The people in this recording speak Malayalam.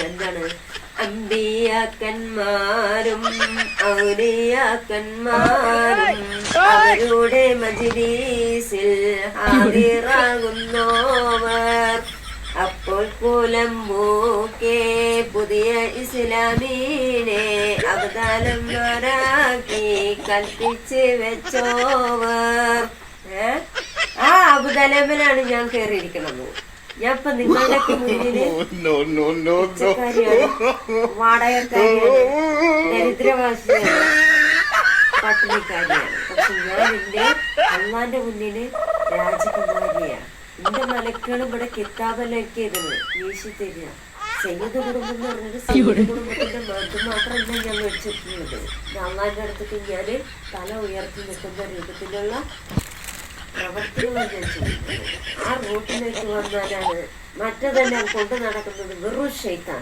എന്താണ്? അമ്പിയാക്കന്മാരും ഔലിയാക്കന്മാരും അവരുടെ മജിലീസിൽ ഹാജിറാകുന്നോവർ അപ്പോൾ കുലമ്പൂക്കെ പുതിയ ഇസ്ലാമീനെ അവതാലന്മാരാക്കി കൽപ്പിച്ച് വെച്ചോവർ. ആ അബുദാലമിലാണ് ഞാൻ കയറിയിരിക്കണത് ഞാൻ ഇപ്പൊ നിങ്ങളുടെ മുന്നിൽ വാടകക്കാരിയാണ് ദരിദ്രവാസിയാണ് പട്ടിണിക്കാരിയാണ്. പക്ഷെ ഞാൻ എന്റെ അള്ളാന്റെ മുന്നിൽ രാജകുമാരിയാണ്. എന്റെ മലക്കുകളും ഇവിടെ കിതാബെല്ലാം ഇരുന്ന് വീശി തരിക. സയ്യദ് കുടുംബം എന്ന് പറഞ്ഞത് സയ്യദ് കുടുംബത്തിന്റെ മത് മാത്രമല്ല ഞാൻ വെച്ചിട്ടുള്ളത്. അള്ളാന്റെ അടുത്തേക്ക് ഞാൻ തല ഉയർത്തി നിൽക്കുന്ന രൂപത്തിലുള്ള ചെയ്യുന്നത് ആ റൂട്ടിലേക്ക് വന്നാലാണ് മറ്റതെല്ലാം കൊണ്ടു നടക്കുന്നത് വെറും ഷെയ്ത്താണ്